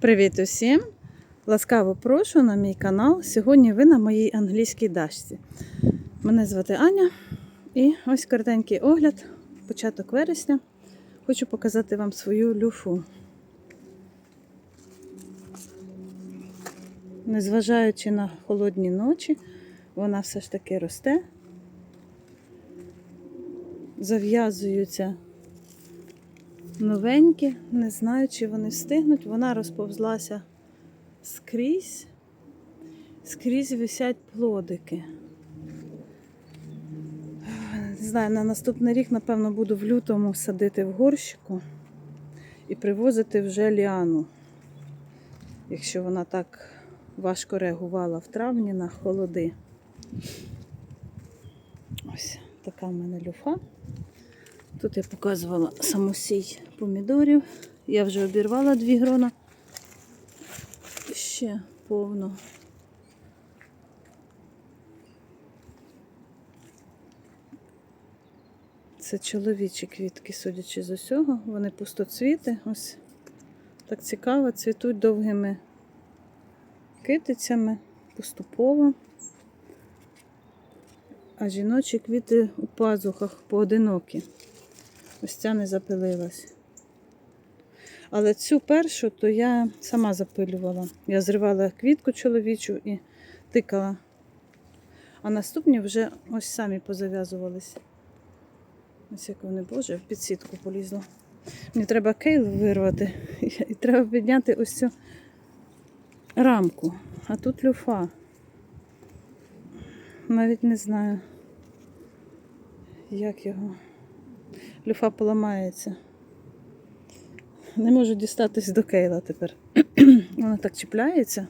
Привіт усім! Ласкаво прошу на мій канал. Сьогодні ви на моїй англійській дашці. Мене звати Аня і ось коротенький огляд, початок вересня. Хочу показати вам свою люфу. Незважаючи на холодні ночі, вона все ж таки росте. Зав'язуються новенькі, не знаю, чи вони встигнуть. Вона розповзлася скрізь, скрізь висять плодики. Не знаю, на наступний рік, напевно, буду в лютому садити в горщику і привозити вже ліану. Якщо вона так важко реагувала в травні на холоди. Ось така в мене люфа. Тут я показувала самосій помідорів. Я вже обірвала дві грона. Ще повно. Це чоловічі квітки, судячи з усього. Вони пустоцвіти. Ось так цікаво, цвітуть довгими китицями поступово. А жіночі квіти у пазухах поодинокі. Ось ця не запилилась. Але цю першу, то я сама запилювала. Я зривала квітку чоловічу і тикала. А наступні вже ось самі позав'язувались. Ось як вони, боже, в підсітку полізло. Мені треба кейл вирвати. І треба підняти ось цю рамку. А тут люфа. Навіть не знаю, як його. Люфа поламається. Не можу дістатись до кейла тепер. Вона так чіпляється.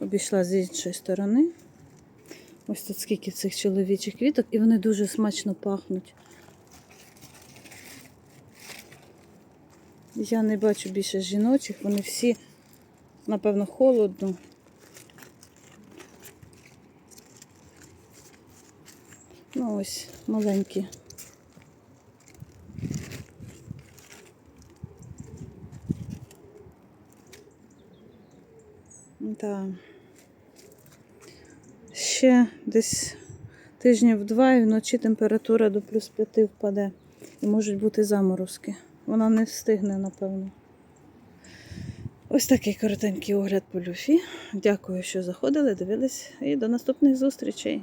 Обійшла з іншої сторони. Ось тут скільки цих чоловічих квіток, і вони дуже смачно пахнуть. Я не бачу більше жіночих, вони всі, напевно, холодно. Ну ось маленькі. Да. Ще десь тижнів два і вночі температура до плюс п'яти впаде. І можуть бути заморозки. Вона не встигне, напевно. Ось такий коротенький огляд по люфі. Дякую, що заходили, дивились, і до наступних зустрічей.